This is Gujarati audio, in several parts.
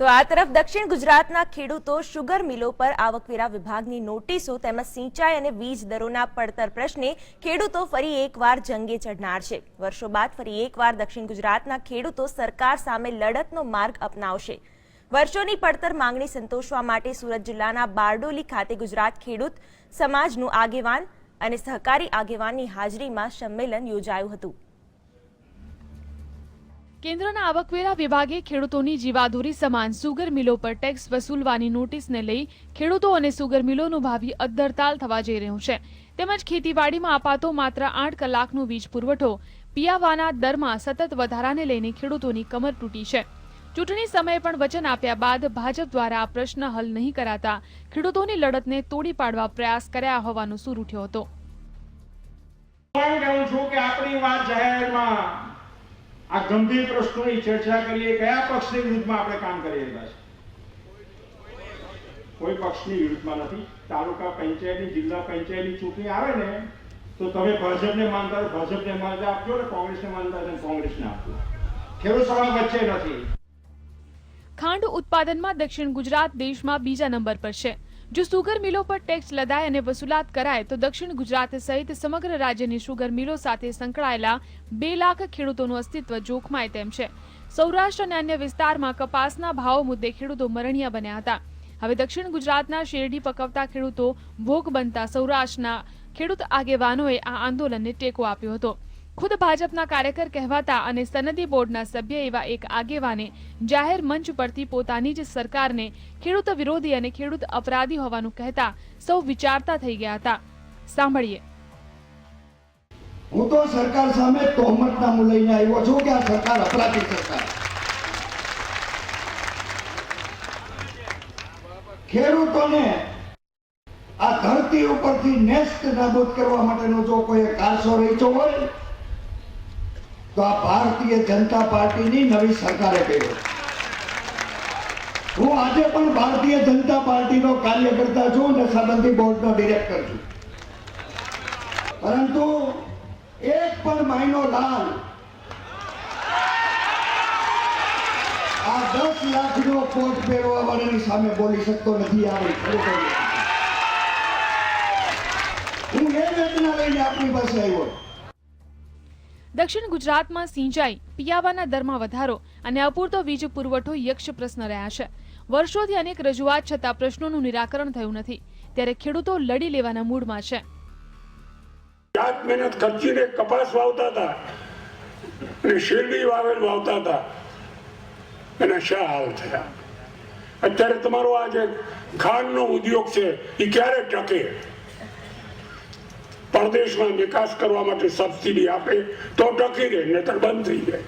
તો આ તરફ દક્ષિણ ગુજરાતના ખેડૂતો શુગર મિલો પર આવકવેરા વિભાગની નોટિસો તેમજ સિંચાઈ અને વીજ દરોના પડતર પ્રશ્ને ખેડૂતો ફરી એકવાર જંગે ચઢનાર છે. વર્ષો બાદ ફરી એકવાર દક્ષિણ ગુજરાતના ખેડૂતો સરકાર સામે લડતનો માર્ગ અપનાવશે. વર્ષોની પડતર માંગણી સંતોષવા માટે સુરત જિલ્લાના બારડોલી ખાતે ગુજરાત ખેડૂત સમાજનું આગેવાન અને સહકારી આગેવાનની હાજરીમાં સંમેલન યોજાયું હતું. કેન્દ્રના આવકવેરા વિભાગે ખેડૂતોની જીવાધોરી સમાન સુગર મિલો પર ટેક્સ વસૂલવાની નોટિસને લઈ ખેડૂતો અને સુગર મિલોનું ભાવિ અદ્ધરતાલ થવા જઈ રહ્યું છે. તેમજ ખેતીવાડીમાં અપાતો માત્ર આઠ કલાકનો વીજ પુરવઠો, પિયાવાના દરમાં સતત વધારાને લઈને ખેડૂતોની કમર તૂટી છે. ચૂંટણી સમયે પણ વચન આપ્યા બાદ ભાજપ દ્વારા આ પ્રશ્ન હલ નહીં કરાતા ખેડૂતોની લડતને તોડી પાડવા પ્રયાસ કર્યા હોવાનો સૂર ઉઠ્યો હતો. છું કે આપણી વાત જાહેરમાં આ ગંભીર પ્રશ્નોની ચર્ચા કરીએ, કયા પક્ષની વિરુદ્ધમાં આપણે કામ કરી રહ્યા છે કોઈ પક્ષની વિરુદ્ધમાં નથી. તાલુકા પંચાયતની, જિલ્લા પંચાયતની ચૂંટણી આવે ને, તો તમે ભાજપને માનતા ભાજપને માનતા આપજો ને કોંગ્રેસને માનતા તો કોંગ્રેસને આપજો. ખેડૂત સમાજ વચ્ચે નથી. ખાંડ ઉત્પાદનમાં દક્ષિણ ગુજરાત દેશમાં બીજા નંબર પર છે. જો સુગર મિલો પર ટેક્સ લદાય અને વસૂલાત કરાય તો દક્ષિણ ગુજરાત સહિત સમગ્ર રાજ્યની સુગર મિલો સાથે સંકળાયેલા બે લાખ ખેડૂતોનું અસ્તિત્વ જોખમાય તેમ છે. સૌરાષ્ટ્ર અને અન્ય વિસ્તારમાં કપાસના ભાવ મુદ્દે ખેડૂતો મરણિયા બન્યા હતા. હવે દક્ષિણ ગુજરાતના શેરડી પકવતા ખેડૂતો ભોગ બનતા સૌરાષ્ટ્રના ખેડૂત આગેવાનોએ આ આંદોલનને ટેકો આપ્યો હતો. ખુદ ભાજપના કાર્યકર કહેવાતા અને સનદી બોર્ડના સભ્ય એવા એક આગેવાને જાહેર મંચ પરથી પોતાની જ સરકારને ખેડૂત વિરોધી અને ખેડૂત અપરાધી હોવાનું કહેતા સૌ વિચારતા થઈ ગયા હતા. સાંભળીએ. હું તો સરકાર સામે તોહમત તોહમતનામું લઈને આવ્યો છું કે આ સરકાર અપરાધી સરકાર. ખેડૂતોને આ ધરતી ઉપરથી નેસ્ત નાબૂદ કરવા માટેનો જો કોઈ કારસો રચ્યો હોય તો આ ભારતીય જનતા પાર્ટીની નવી સરકારે કર્યો હું આજે પણ ભારતીય જનતા પાર્ટીનો કાર્યકર્તા છું અને સંબંધી બોર્ડનો ડિરેક્ટર છું. પરંતુ એક પણ માયનો લાલ. આ દસ લાખનો કોટ પહેરવા વાળાની સામે બોલી શકતો નથી આવી. હું એ વેદના લઈને આપણી પાસે આવ્યો. દક્ષિણ ગુજરાતમાં સિંચાઈ, પિયાવાના દરમાં વધારો અને અપૂરતો વીજ પુરવઠો યક્ષ પ્રશ્ન રહ્યા છે. વર્ષોથી અનેક રજૂઆત છતાં પ્રશ્નોનું નિરાકરણ થયું નથી. ત્યારે ખેડૂતો લડી લેવાના મૂડમાં છે. જાત મહેનત ખર્ચીને કપાસ વાવતા હતા અને શેરડી વાવેલ વાવતા હતા. એના શા હાલ થયા? અત્યારે તમારો આ જે ખાંડનો ઉદ્યોગ છે એ ક્યારે ટકે? પરદેશમાં નિકાસ કરવા માટે સબસિડી આપે તો ટકી રહે, નહીતર બંધ થઈ જાય.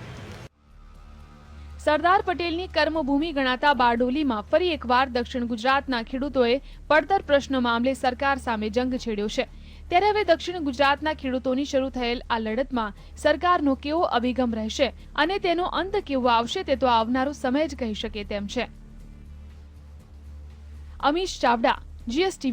સરદાર પટેલની કર્મભૂમિ ગણાતા બારડોલીમાં ફરી એકવાર દક્ષિણ ગુજરાતના ખેડૂતોએ પડતર પ્રશ્ન મામલે સરકાર સામે જંગ છેડ્યો છે. ત્યારે હવે દક્ષિણ ગુજરાતના ખેડૂતોની શરૂ થયેલ આ લડતમાં સરકારનો કેવો અભિગમ રહેશે અને તેનો અંત કેવો આવશે તે તો આવનારો સમય જ કહી શકે તેમ છે. અમીશ ચાવડા જીએસટીવી